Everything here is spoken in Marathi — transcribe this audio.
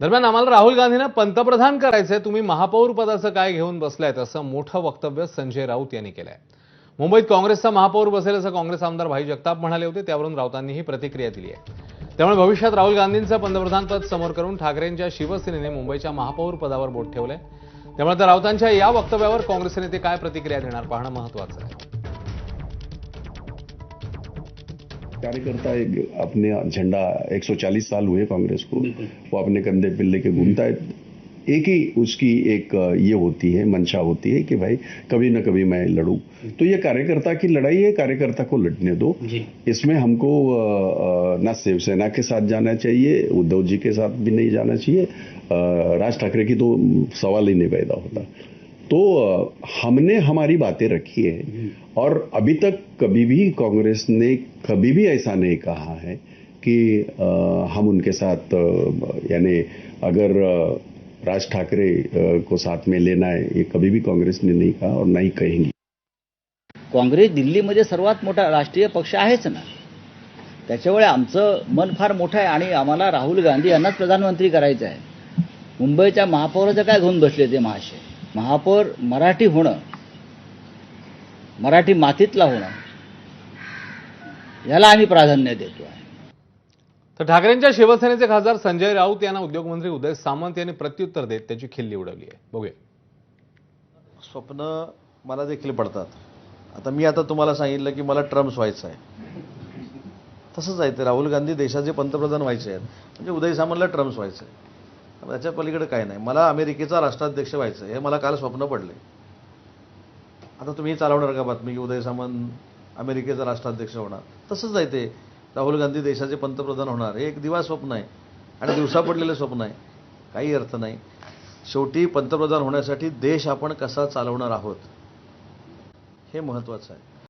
दरम्यान आम्हाला राहुल गांधींना पंतप्रधान करायचंय. तुम्ही महापौर पदाचं काय घेऊन बसलायत असं मोठं वक्तव्य संजय राऊत यांनी केलंय. मुंबईत काँग्रेसचा महापौर बसेल असं काँग्रेस आमदार भाई जगताप म्हणाले होते. त्यावरून राऊतांनी ही प्रतिक्रिया दिली आहे. त्यामुळे भविष्यात राहुल गांधींचं पंतप्रधानपद समोर करून ठाकरेंच्या शिवसेनेने मुंबईच्या महापौर पदावर बोट ठेवलंय. त्यामुळे आता राऊतांच्या या वक्तव्यावर काँग्रेस नेते काय प्रतिक्रिया देणार? पाहणं महत्वाचं आहे. कार्यकर्ता एक अपने झंडा 140 साल हुए कांग्रेस को। वो अपने कंधे पे लेके घूमता है। एक ही उसकी एक ये होती है मंशा होती है कि भाई कभी ना कभी मैं लड़ूं। तो ये कार्यकर्ता की लड़ाई है कार्यकर्ता को लड़ने दो। इसमें हमको ना शिवसेना के साथ जाना चाहिए उद्धव जी के साथ भी नहीं जाना चाहिए। राज ठाकरे की तो सवाल ही नहीं पैदा होता। तो हमने हमारी बातें रखी है। और अभी तक कभी भी कांग्रेस ने कभी भी ऐसा नहीं कहा है कि हम उनके साथ यानी अगर राज ठाकरे को साथ में लेना है ये कभी भी कांग्रेस ने नहीं कहा और नहीं कहेंगी। काँग्रेस दिल्लीमध्ये सर्वात मोठा राष्ट्रीय पक्ष आहेच ना। त्याच्यामुळे आमचं मन फार मोठं आहे आणि आम्हाला राहुल गांधी यांनाच प्रधानमंत्री करायचं आहे. मुंबईच्या महापौराचं काय घेऊन बसले ते महाशय? महापौर मराठी होणं मराठी मातीतला होणं याला आम्ही प्राधान्य देतो आहे. तर ठाकरेंच्या शिवसेनेचे खासदार संजय राऊत यांना उद्योगमंत्री उदय सामंत यांनी प्रत्युत्तर देत त्याची खिल्ली उडवली आहे. बघूया. स्वप्न मला देखील पडतात. आता मी आता तुम्हाला सांगितलं की मला ट्रम्प्स व्हायचं आहे. तसंच आहे ते. राहुल गांधी देशाचे पंतप्रधान व्हायचे आहेत. म्हणजे उदय सामंतला ट्रम्प्स व्हायचं आहे. त्याच्या पलीकडे काय नाही. मला अमेरिकेचा राष्ट्राध्यक्ष व्हायचं आहे हे मला काल स्वप्न पडले. आता तुम्ही चालवणार का बातमी की उदय सामंत अमेरिकेचा राष्ट्राध्यक्ष होणार? तसंच आहे ते. राहुल गांधी देशाचे पंतप्रधान होणार. हे एक दिवा स्वप्न आहे. आणि दिवसा पडलेलं स्वप्न आहे. काही अर्थ नाही. शेवटी पंतप्रधान होण्यासाठी देश आपण कसा चालवणार आहोत? हे महत्त्वाचं आहे.